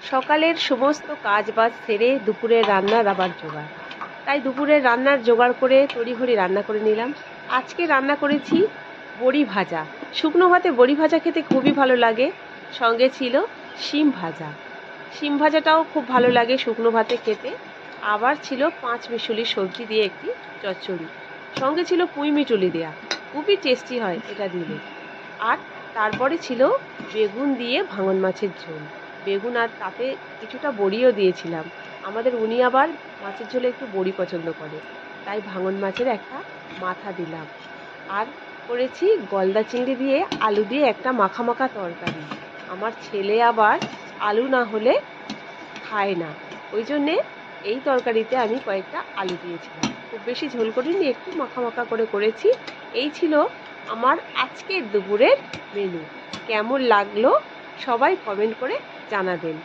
সকালের সমস্ত কাজ বাজ সেরে দুপুরের রান্নার আবার জোগাড়। তাই দুপুরের রান্নার জোগাড় করে তড়িঘড়ি রান্না করে নিলাম। আজকে রান্না করেছি বড়ি ভাজা। শুকনো ভাতে বড়ি ভাজা খেতে খুবই ভালো লাগে। সঙ্গে ছিল শিম ভাজা। শিম ভাজাটাও খুব ভালো লাগে শুকনো ভাতে খেতে। আবার ছিল পাঁচ মিশুলি সবজি দিয়ে একটি চচ্চড়ি। সঙ্গে ছিল পুঁই মিটুলি দেয়া। খুবই টেস্টি হয় এটা দিলে। আর তারপরে ছিল বেগুন দিয়ে ভাঙন মাছের ঝোল। বেগুন আর তাতে কিছুটা বড়িও দিয়েছিলাম। আমাদের উনি আবার মাছের ঝোলে একটু বড়ি পছন্দ করে। তাই ভাঙন মাছের একটা মাথা দিলাম। আর করেছি গলদা চিংড়ি দিয়ে আলু দিয়ে একটা মাখা মাখা তরকারি। আমার ছেলে আবার আলু না হলে খায় না। ওই জন্যে এই তরকারিতে আমি কয়েকটা আলু দিয়েছিলাম। খুব বেশি ঝোল করিনি, একটু মাখা মাখা করে করেছি। এই ছিল আমার আজকের দুপুরের মেনু কেমন লাগল সবাই কমেন্ট করে জানাবেন